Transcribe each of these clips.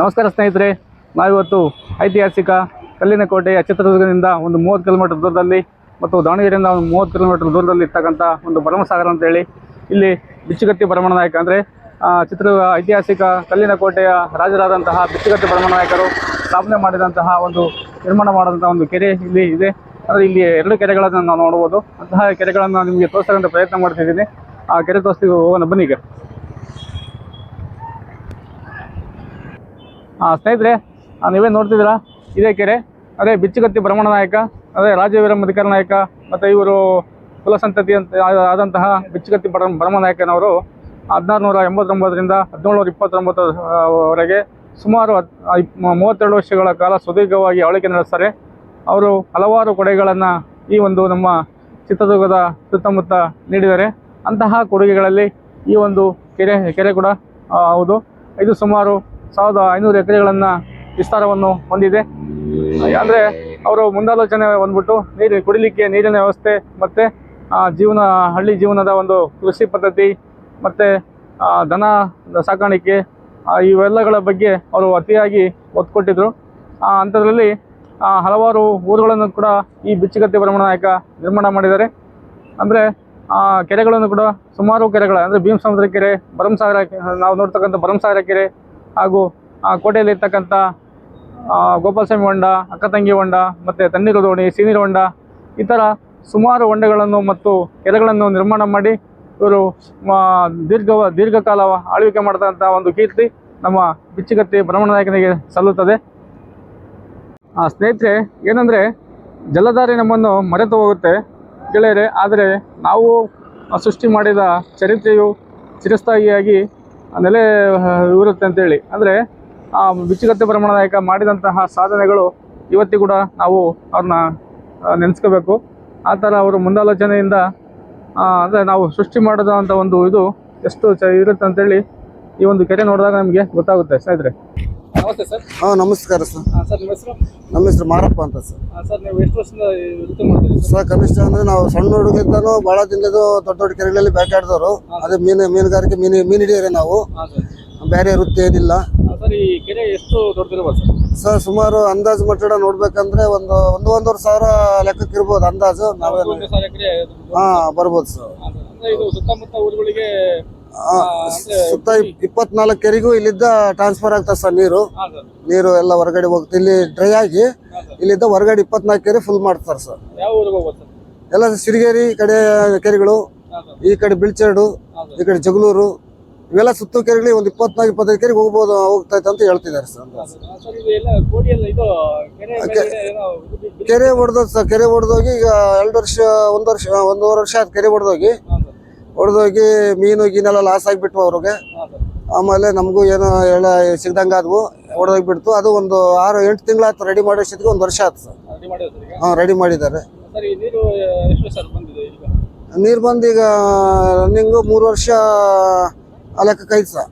ನಮಸ್ಕಾರ ಸ್ನೇಹಿತರೆ, ನಾವಿವತ್ತು ಐತಿಹಾಸಿಕ ಕಲ್ಲಿನ ಕೋಟೆಯ ಚಿತ್ರದುರ್ಗದಿಂದ ಒಂದು ಮೂವತ್ತು ಕಿಲೋಮೀಟರ್ ದೂರದಲ್ಲಿ ಮತ್ತು ದಾವಣಗೆರೆಯಿಂದ ಒಂದು ಮೂವತ್ತು ಕಿಲೋಮೀಟರ್ ದೂರದಲ್ಲಿ ಇರ್ತಕ್ಕಂಥ ಒಂದು ಭರಮಸಾಗರ ಅಂತೇಳಿ ಇಲ್ಲಿ ಬಿಚ್ಚುಗತ್ತಿ ಭರಮಣನಾಯಕ ಅಂದರೆ ಚಿತ್ರದುರ್ಗ ಐತಿಹಾಸಿಕ ಕಲ್ಲಿನ ಕೋಟೆಯ ರಾಜರಾದಂತಹ ಬಿಚ್ಚುಗತ್ತಿ ಭರಮನಾಯಕರು ಸ್ಥಾಪನೆ ಮಾಡಿದಂತಹ ಒಂದು ನಿರ್ಮಾಣ ಮಾಡಿದಂಥ ಒಂದು ಕೆರೆ ಇಲ್ಲಿ ಇದೆ. ಅಂದರೆ ಇಲ್ಲಿ ಎರಡು ಕೆರೆಗಳನ್ನು ನಾವು ನೋಡ್ಬೋದು ಅಂತಹ ಕೆರೆಗಳನ್ನು ನಿಮಗೆ ತೋರಿಸ್ತಕ್ಕಂಥ ಪ್ರಯತ್ನ ಮಾಡ್ತಿದ್ದೀನಿ ಆ ಕೆರೆ ತೋರಿಸ್ತೀವಿ ಹೋಗೋಣ, ಬನ್ನಿ ಈಗ. ಸ್ನೇಹಿತರೆ ನೀವೇ ನೋಡ್ತಿದ್ದೀರಾ? ಇದೇ ಕೆರೆ ಅದೇ ಬಿಚ್ಚುಗತ್ತಿ ಭ್ರಮಣ ನಾಯಕ ಅದೇ ರಾಜವೀರ ಮಧಿಕಾರ ನಾಯಕ ಮತ್ತು ಇವರು ಕುಲಸಂತತಿ ಅಂತ ಆದಂತಹ ಬಿಚ್ಚುಗತ್ತಿ ಭ್ರಮ ಭ್ರಮ ನಾಯಕನವರು ಹದಿನಾರು ನೂರ ಎಂಬತ್ತೊಂಬತ್ತರಿಂದ ಹದಿನೇಳುನೂರ ಇಪ್ಪತ್ತೊಂಬತ್ತು ಆ, ವರೆಗೆ ಸುಮಾರು ಮೂವತ್ತೆರಡು ವರ್ಷಗಳ ಕಾಲ ಸುದೀರ್ಘವಾಗಿ ಆಳ್ವಿಕೆ ನಡೆಸ್ತಾರೆ. ಅವರು ಹಲವಾರು ಕೊಡುಗೆಗಳನ್ನು ಈ ಒಂದು ನಮ್ಮ ಚಿತ್ರದುರ್ಗದ ಸುತ್ತಮುತ್ತ ನೀಡಿದ್ದಾರೆ. ಅಂತಹ ಕೊಡುಗೆಗಳಲ್ಲಿ ಈ ಒಂದು ಕೆರೆ ಕೆರೆ ಕೂಡ ಹೌದು. ಇದು ಸುಮಾರು ಸಾವಿರದ ಐನೂರು ಎಕರೆಗಳನ್ನು ವಿಸ್ತಾರವನ್ನು ಹೊಂದಿದೆ. ಅಂದರೆ ಅವರು ಮುಂದಾಲೋಚನೆ ಬಂದ್ಬಿಟ್ಟು ನೀರು ಕುಡಿಲಿಕ್ಕೆ ನೀರಿನ ವ್ಯವಸ್ಥೆ ಮತ್ತು ಜೀವನ, ಹಳ್ಳಿ ಜೀವನದ ಒಂದು ಕೃಷಿ ಪದ್ಧತಿ ಮತ್ತು ದನ ಸಾಕಾಣಿಕೆ ಇವೆಲ್ಲಗಳ ಬಗ್ಗೆ ಅವರು ಅತಿಯಾಗಿ ಒತ್ತು ಕೊಟ್ಟಿದ್ದರು ಅಂಥದ್ರಲ್ಲಿ ಹಲವಾರು ಊರುಗಳನ್ನು ಕೂಡ ಈ ಬಿಚ್ಚುಗತ್ತೆ ಭ್ರಮಣ ನಾಯಕ ನಿರ್ಮಾಣ ಮಾಡಿದ್ದಾರೆ. ಅಂದರೆ ಕೆರೆಗಳನ್ನು ಕೂಡ ಸುಮಾರು ಕೆರೆಗಳ, ಅಂದರೆ ಭೀಮಸಮುದ್ರ ಕೆರೆ, ಭರಮಸಾಗರ, ನಾವು ನೋಡ್ತಕ್ಕಂಥ ಭರಮಸಾಗರ ಕೆರೆ ಹಾಗೂ ಆ ಕೋಟೆಯಲ್ಲಿ ಇರ್ತಕ್ಕಂಥ ಆ, ಗೋಪಾಲಸ್ವಾಮಿ ಹೊಂಡ ಅಕ್ಕತಂಗಿ ಹೊಂಡ ಮತ್ತು ತಣ್ಣೀರು ದೋಣಿ ಸೀನೀರು ಹೊಂಡ ಈ ಥರ ಸುಮಾರು ಹೊಂಡಗಳನ್ನು ಮತ್ತು ಕೆರೆಗಳನ್ನು ನಿರ್ಮಾಣ ಮಾಡಿ ಇವರು ದೀರ್ಘ ದೀರ್ಘಕಾಲ ಆಳ್ವಿಕೆ ಮಾಡ್ತಕ್ಕಂಥ ಒಂದು ಕೀರ್ತಿ ನಮ್ಮ ಬಿಚ್ಚುಗತ್ತಿ ಬ್ರಹ್ಮಣ ನಾಯಕನಿಗೆ ಸಲ್ಲುತ್ತದೆ. ಆ, ಸ್ನೇಹಿತರೆ ಏನಂದರೆ ಜಲಧಾರಿ ನಮ್ಮನ್ನು ಮರೆತು ಹೋಗುತ್ತೆ ಗೆಳೆಯರೆ ಆದರೆ ನಾವು ಸೃಷ್ಟಿ ಮಾಡಿದ ಚರಿತ್ರೆಯು ಚಿರಸ್ಥಾಯಿಯಾಗಿ ನೆಲೆ ಇರುತ್ತೆ ಅಂತೇಳಿ ಅಂದರೆ, ಆ ಬಿಚ್ಚುಗತ್ತೆ ಭ್ರಮಣ ಮಾಡಿದಂತಹ ಸಾಧನೆಗಳು ಇವತ್ತಿಗೂ ಕೂಡ ನಾವು ಅವ್ರನ್ನ ನೆನೆಸ್ಕೋಬೇಕು. ಆ ಥರ ಅವರು ಮುಂದಾಲೋಚನೆಯಿಂದ ಅಂದರೆ ನಾವು ಸೃಷ್ಟಿ ಮಾಡಿದಂಥ ಒಂದು ಇದು ಎಷ್ಟು ಚ ಇರುತ್ತೆ ಅಂತೇಳಿ ಈ ಒಂದು ಕೆರೆ ನೋಡಿದಾಗ ನಮಗೆ ಗೊತ್ತಾಗುತ್ತೆ, ಸ್ನೇಹಿತರೆ. ನಮಸ್ತೆ ಸರ್. ಹಾಂ ನಮಸ್ಕಾರ ಸರ್. ಸರ್ ನಿಮ್ಮ ಹೆಸರು? ನಮ್ಮ ಹೆಸರು ಮಾರಪ್ಪ ಅಂತ ಸರ್. ಸರ್ ನೀವು ಎಷ್ಟು ವರ್ಷದಿಂದ ವೃತ್ತಿ ಮಾಡ್ತೀರಿ ಸರ್? ಕನಿಷ್ಠ ಅಂದ್ರೆ ನಾವು ಸಣ್ಣ ಹುಡುಗಿದ್ದಾನು ಭಾಳ ತಿಂದಿದ್ದು ದೊಡ್ಡ ದೊಡ್ಡ ಕೆರೆಗಳಲ್ಲಿ ಬೇಟಾಡಿದವರು ಅದೇ ಮೀನು ಮೀನುಗಾರಿಕೆ ಮೀನು ಮೀನು ಹಿಡಿಯೋರೆ ನಾವು. ಬೇರೆ ವೃತ್ತಿ ಏನಿಲ್ಲ. ಸರ್ ಈ ಕೆರೆ ಎಷ್ಟು ದೊಡ್ಡದಿರ್ಬೋದು ಸರ್? ಸರ್ ಸುಮಾರು ಅಂದಾಜು ಮಟ್ಟಡ ನೋಡ್ಬೇಕಂದ್ರೆ ಒಂದು ಒಂದು ಒಂದೂವರೆ ಸಾವಿರ ಲೆಕ್ಕಕ್ಕೆ ಇರ್ಬೋದು ಅಂದಾಜು. ನಾವೇನು ಹಾಂ ಬರ್ಬೋದು ಸರ್. ಇದು ಸುತ್ತಮುತ್ತ ಊರುಗಳಿಗೆ ಸುತ್ತ ಇಪ್- ಇಪ್ಪತ್ನಾಲ್ಕು ಕೆರೆಗೂ ಇಲ್ಲಿದ್ದ ಟ್ರಾನ್ಸ್ಫರ್ ಆಗ್ತದೆ ಸರ್ ನೀರು. ನೀರು ಎಲ್ಲ ಹೊರಗಡೆ ಹೋಗ್ತದೆ ಇಲ್ಲಿ ಡ್ರೈ ಆಗಿ ಇಲ್ಲಿದ್ದ ಹೊರಗಡೆ ಇಪ್ಪತ್ನಾಲ್ಕು ಕೆರೆ ಫುಲ್ ಮಾಡ್ತಾರೆ ಸರ್. ಎಲ್ಲ ಸಿರಿಗೇರಿ ಈ ಕಡೆ ಕೆರೆಗಳು ಈ ಕಡೆ ಬಿಳ್ಚೇಡು ಈ ಕಡೆ ಜಗಳೂರು ಇವೆಲ್ಲ ಸುತ್ತು ಕೆರೆಗಳಿಗೆ ಒಂದು ಇಪ್ಪತ್ನಾಲ್ಕು ಇಪ್ಪತ್ತೈದು ಕೆರೆಗೆ ಹೋಗ್ಬೋದು ಹೋಗ್ತೈತೆ ಅಂತ ಹೇಳ್ತಿದ್ದಾರೆ ಸರ್ ಕೆರೆ ಹೊಡೆದೋಗಿ ಸರ್ ಕೆರೆ ಹೊಡೆದೋಗಿ ಈಗ ಎರಡು ವರ್ಷ ಒಂದು ವರ್ಷ ಒಂದೂವರೆ ವರ್ಷ ಆಯ್ತು ಕೆರೆ ಹೊಡೆದೋಗಿ ಹೊಡೆದೋಗಿ ಮೀನು ಗೀನೆಲ್ಲ ಲಾಸ್ ಆಗಿಬಿಟ್ವು ಅವ್ರಿಗೆ. ಆಮೇಲೆ ನಮಗೂ ಏನೋ ಎಲ್ಲ ಸಿಗ್ದಂಗೆ ಆದವು ಹೊಡೆದೋಗ್ಬಿಡ್ತು. ಅದು ಒಂದು ಆರು ಎಂಟು ತಿಂಗಳಾಯ್ತು ರೆಡಿ ಮಾಡೋ ಅಷ್ಟೊತ್ತಿಗೆ ಒಂದು ವರ್ಷ ಆಯ್ತು ಸರ್. ಹಾಂ ರೆಡಿ ಮಾಡಿದ್ದಾರೆ. ನೀರು ಬಂದು ಈಗ ರನ್ನಿಂಗು ಮೂರು ವರ್ಷ ಲೆಕ್ಕಕ್ಕೆ ಐತೆ ಸರ್.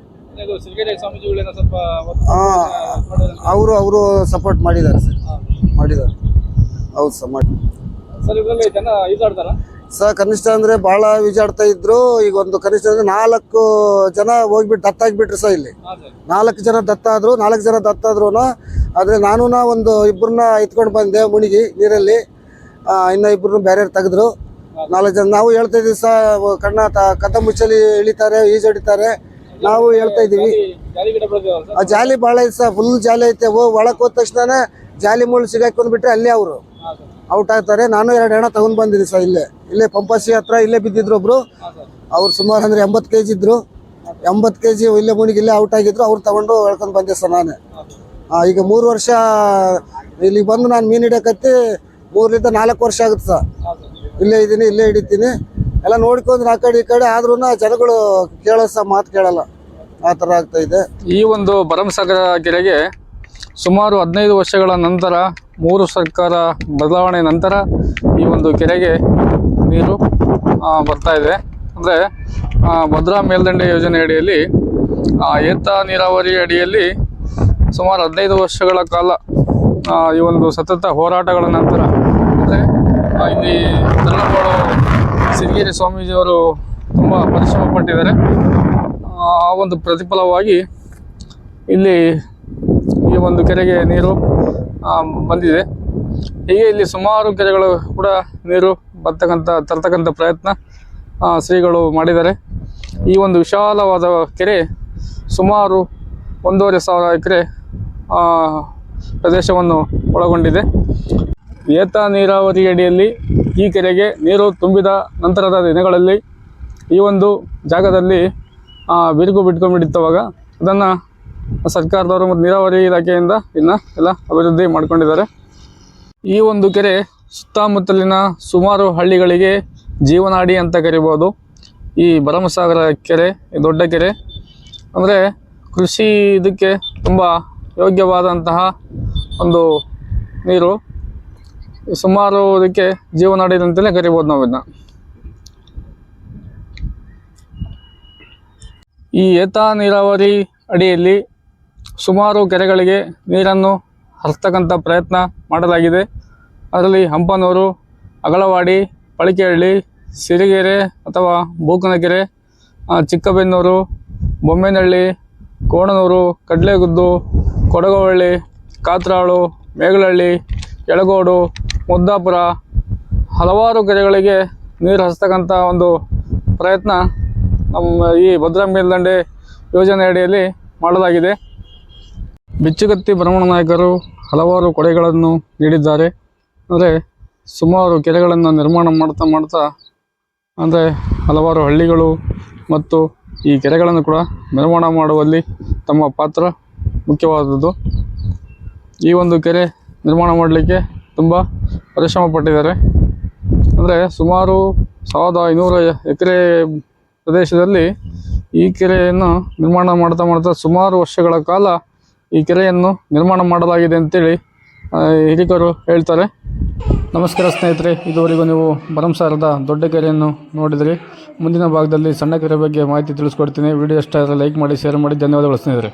ಅವರು ಅವರು ಸಪೋರ್ಟ್ ಮಾಡಿದ್ದಾರೆ ಸರ್. ಮಾಡಿದ್ದಾರೆ. ಹೌದು ಸರ್ ಮಾಡಿ ಸರ್ ಇದರಲ್ಲಿ ಜನ ಈಜಾಡ್ತಾರ? ಸರ್ ಕನಿಷ್ಠ ಅಂದ್ರೆ ಬಹಳ ಈಜಾಡ್ತಾ ಇದ್ರು. ಈಗ ಒಂದು ಕನಿಷ್ಠ ಅಂದ್ರೆ ನಾಲ್ಕು ಜನ ಹೋಗ್ಬಿಟ್ಟು ದತ್ತ ಆಗಿಬಿಟ್ರು ಸರ್ ಇಲ್ಲಿ. ನಾಲ್ಕು ಜನ ದತ್ತ ಆದ್ರು ನಾಲ್ಕು ಜನ ದತ್ತ ಆದರೆ ಆದ್ರೆ ನಾನು ಒಂದು ಇಬ್ಬರನ್ನ ಎತ್ಕೊಂಡು ಬಂದೆ ಮುಣಿಗಿ ನೀರಲ್ಲಿ. ಇನ್ನ ಇಬ್ಬರನ್ನ ಬೇರೆ ತೆಗೆದ್ರು. ನಾಲ್ಕು ಜನ ನಾವು ಹೇಳ್ತಾ ಇದೀವಿ ಸರ್ ಕಣ್ಣ ತ- ಕಥ ಮುಚ್ಚಲಿ ಇಳಿತಾರೆ ಈಜಾಡಿತಾರೆ ನಾವು ಹೇಳ್ತಾ ಸರ್? ಆ ಜಾಲಿ ಭಾಳ ಐತೆ ಸರ್ ಫುಲ್ ಜಾಲಿ ಐತೆ. ಓ ಒಳಕ್ ಹೋದ ತಕ್ಷಣ ಜಾಲಿ ಮುಳ್ಳು ಸಿಗಾಕೊಂಡ್ಬಿಟ್ರೆ ಅಲ್ಲೇ ಅವರು. ಔಟ್ ಆಗ್ತಾರೆ. ನಾನು ಎರಡು ಹೆಣ ತಗೊಂಡ್ ಬಂದಿದ್ದೀನಿ ಸರ್ ಇಲ್ಲೇ. ಇಲ್ಲೇ ಪಂಪಾಸಿ ಹತ್ರ ಇಲ್ಲೇ ಬಿದ್ದಿದ್ರು ಒಬ್ರು. ಅವ್ರು ಸುಮಾರು ಅಂದ್ರೆ ಎಂಬತ್ತು ಕೆಜಿ ಇದ್ರು. ಎಂಬತ್ತು ಕೆಜಿ ಇಲ್ಲೇ ಮುನಿಗೆ ಇಲ್ಲೇ ಔಟ್ ಆಗಿದ್ರು. ಅವ್ರು ತಗೊಂಡು ಹೇಳ್ಕೊಂಡು ಬಂದೆ ಸರ್ ನಾನೇ. ಈಗ ಮೂರು ವರ್ಷ ಇಲ್ಲಿ ಬಂದು ನಾನು ಮೀನು ಹಿಡಿಯಕತ್ತಿ ಮೂರರಿಂದ ನಾಲ್ಕು ವರ್ಷ ಆಗುತ್ತೆ ಸರ್. ಇಲ್ಲೇ ಇದ್ದೀನಿ ಇಲ್ಲೇ ಹಿಡಿತೀನಿ. ಎಲ್ಲ ನೋಡ್ಕೊಂಡು ಆ ಕಡೆ ಈ ಕಡೆ ಆದ್ರೂ ಜನಗಳು ಕೇಳೋ ಸಹ ಮಾತು ಕೇಳಲ್ಲ. ಆ ಥರ ಆಗ್ತಾ ಇದೆ. ಈ ಒಂದು ಭರಮಸಾಗರ ಕೆರೆಗೆ ಸುಮಾರು ಹದಿನೈದು ವರ್ಷಗಳ ನಂತರ ಮೂರು ಸರ್ಕಾರ ಬದಲಾವಣೆ ನಂತರ ಈ ಒಂದು ಕೆರೆಗೆ ನೀರು ಬರ್ತಾ ಇದೆ. ಅಂದರೆ ಭದ್ರಾ ಮೇಲ್ದಂಡೆ ಯೋಜನೆ ಅಡಿಯಲ್ಲಿ ಏತ ನೀರಾವರಿ ಅಡಿಯಲ್ಲಿ ಸುಮಾರು ಹದಿನೈದು ವರ್ಷಗಳ ಕಾಲ ಈ ಒಂದು ಸತತ ಹೋರಾಟಗಳ ನಂತರ, ಅಂದರೆ ಇಲ್ಲಿ ತರಳಬಾಳು ಸಿರಿಗೇರಿ ಸ್ವಾಮೀಜಿಯವರು ತುಂಬ ಪರಿಶ್ರಮ ಪಟ್ಟಿದ್ದಾರೆ. ಆ ಒಂದು ಪ್ರತಿಫಲವಾಗಿ ಇಲ್ಲಿ ಈ ಒಂದು ಕೆರೆಗೆ ನೀರು ಬಂದಿದೆ. ಹೀಗೆ ಇಲ್ಲಿ ಸುಮಾರು ಕೆರೆಗಳು ಕೂಡ ನೀರು ಬರ್ತಕ್ಕಂಥ, ತರ್ತಕ್ಕಂಥ ಪ್ರಯತ್ನ ಶ್ರೀಗಳು ಮಾಡಿದ್ದಾರೆ. ಈ ಒಂದು ವಿಶಾಲವಾದ ಕೆರೆ ಸುಮಾರು ಒಂದೂವರೆ ಸಾವಿರ ಎಕರೆ ಪ್ರದೇಶವನ್ನು ಒಳಗೊಂಡಿದೆ. ಏತ ನೀರಾವರಿ ಅಡಿಯಲ್ಲಿ ಈ ಕೆರೆಗೆ ನೀರು ತುಂಬಿದ ನಂತರದ ದಿನಗಳಲ್ಲಿ ಈ ಒಂದು ಜಾಗದಲ್ಲಿ ಬಿರುಕು ಬಿಟ್ಕೊಂಡ್ಬಿಟ್ಟಿತ್ತವಾಗ ಅದನ್ನು ಸರ್ಕಾರದವರು ಮತ್ತು ನೀರಾವರಿ ಇಲಾಖೆಯಿಂದ ಇನ್ನು ಎಲ್ಲ ಅಭಿವೃದ್ಧಿ ಮಾಡ್ಕೊಂಡಿದ್ದಾರೆ. ಈ ಒಂದು ಕೆರೆ ಸುತ್ತಮುತ್ತಲಿನ ಸುಮಾರು ಹಳ್ಳಿಗಳಿಗೆ ಜೀವನಾಡಿ ಅಂತ ಕರಿಬೋದು. ಈ ಭರಮಸಾಗರ ಕೆರೆ ದೊಡ್ಡ ಕೆರೆ. ಅಂದರೆ ಕೃಷಿ ಇದಕ್ಕೆ ತುಂಬ ಯೋಗ್ಯವಾದಂತಹ ಒಂದು ನೀರು ಸುಮಾರು ಇದಕ್ಕೆ ಜೀವನಾಡಿ ಅಂತಲೇ ಕರಿಬೋದು ನಾವು ಇನ್ನು ಈ ಏತ ನೀರಾವರಿ ಅಡಿಯಲ್ಲಿ ಸುಮಾರು ಕೆರೆಗಳಿಗೆ ನೀರನ್ನು ಹರಿಸ್ತಕ್ಕಂಥ ಪ್ರಯತ್ನ ಮಾಡಲಾಗಿದೆ. ಅದರಲ್ಲಿ ಹಂಪನೂರು, ಅಗಳವಾಡಿ, ಪಳಿಕೆಹಳ್ಳಿ, ಸಿರಿಗೆರೆ ಅಥವಾ ಬೂಕನಕೆರೆ ಚಿಕ್ಕಬೆನ್ನೂರು, ಬೊಮ್ಮೇನಹಳ್ಳಿ, ಕೋಣನೂರು, ಕಡಲೆಗುದ್ದು, ಕೊಡಗವಳ್ಳಿ, ಕಾತ್ರಾಳು, ಮೇಗಳಹಳ್ಳಿ, ಯಳಗೋಡು, ಮುದ್ದಾಪುರ ಹಲವಾರು ಕೆರೆಗಳಿಗೆ ನೀರು ಹರಿಸ್ತಕ್ಕಂಥ ಒಂದು ಪ್ರಯತ್ನ ನಮ್ಮ ಈ ಭದ್ರಾ ಮೇಲ್ದಂಡೆ ಯೋಜನೆ ಅಡಿಯಲ್ಲಿ ಮಾಡಲಾಗಿದೆ. ಬಿಚ್ಚುಗತ್ತಿ ಭ್ರಮಣ ನಾಯಕರು ಹಲವಾರು ಕೊಡೆಗಳನ್ನು ನೀಡಿದ್ದಾರೆ. ಅಂದರೆ ಸುಮಾರು ಕೆರೆಗಳನ್ನು ನಿರ್ಮಾಣ ಮಾಡ್ತಾ ಮಾಡ್ತಾ, ಅಂದರೆ ಹಲವಾರು ಹಳ್ಳಿಗಳು ಮತ್ತು ಈ ಕೆರೆಗಳನ್ನು ಕೂಡ ನಿರ್ಮಾಣ ಮಾಡುವಲ್ಲಿ ತಮ್ಮ ಪಾತ್ರ ಮುಖ್ಯವಾದದ್ದು. ಈ ಒಂದು ಕೆರೆ ನಿರ್ಮಾಣ ಮಾಡಲಿಕ್ಕೆ ತುಂಬ ಪರಿಶ್ರಮ ಪಟ್ಟಿದ್ದಾರೆ ಅಂದರೆ ಸುಮಾರು ಸಾವಿರದ ಐನೂರು ಎಕರೆ ಪ್ರದೇಶದಲ್ಲಿ ಈ ಕೆರೆಯನ್ನು ನಿರ್ಮಾಣ ಮಾಡ್ತಾ ಮಾಡ್ತಾ ಸುಮಾರು ವರ್ಷಗಳ ಕಾಲ ಈ ಕೆರೆಯನ್ನು ನಿರ್ಮಾಣ ಮಾಡಲಾಗಿದೆ ಅಂತೇಳಿ ಹಿರಿಕರು ಹೇಳ್ತಾರೆ. ನಮಸ್ಕಾರ ಸ್ನೇಹಿತರೆ, ಇದುವರೆಗೂ ನೀವು ಭರಮಸಾರದ ದೊಡ್ಡ ಕೆರೆಯನ್ನು ನೋಡಿದರೆ. ಮುಂದಿನ ಭಾಗದಲ್ಲಿ ಸಣ್ಣ ಕೆರೆ ಬಗ್ಗೆ ಮಾಹಿತಿ ತಿಳಿಸ್ಕೊಡ್ತೀನಿ. ವಿಡಿಯೋ ಇಷ್ಟ ಆದರೆ ಲೈಕ್ ಮಾಡಿ, ಶೇರ್ ಮಾಡಿ. ಧನ್ಯವಾದಗಳು ಸ್ನೇಹಿತರೆ.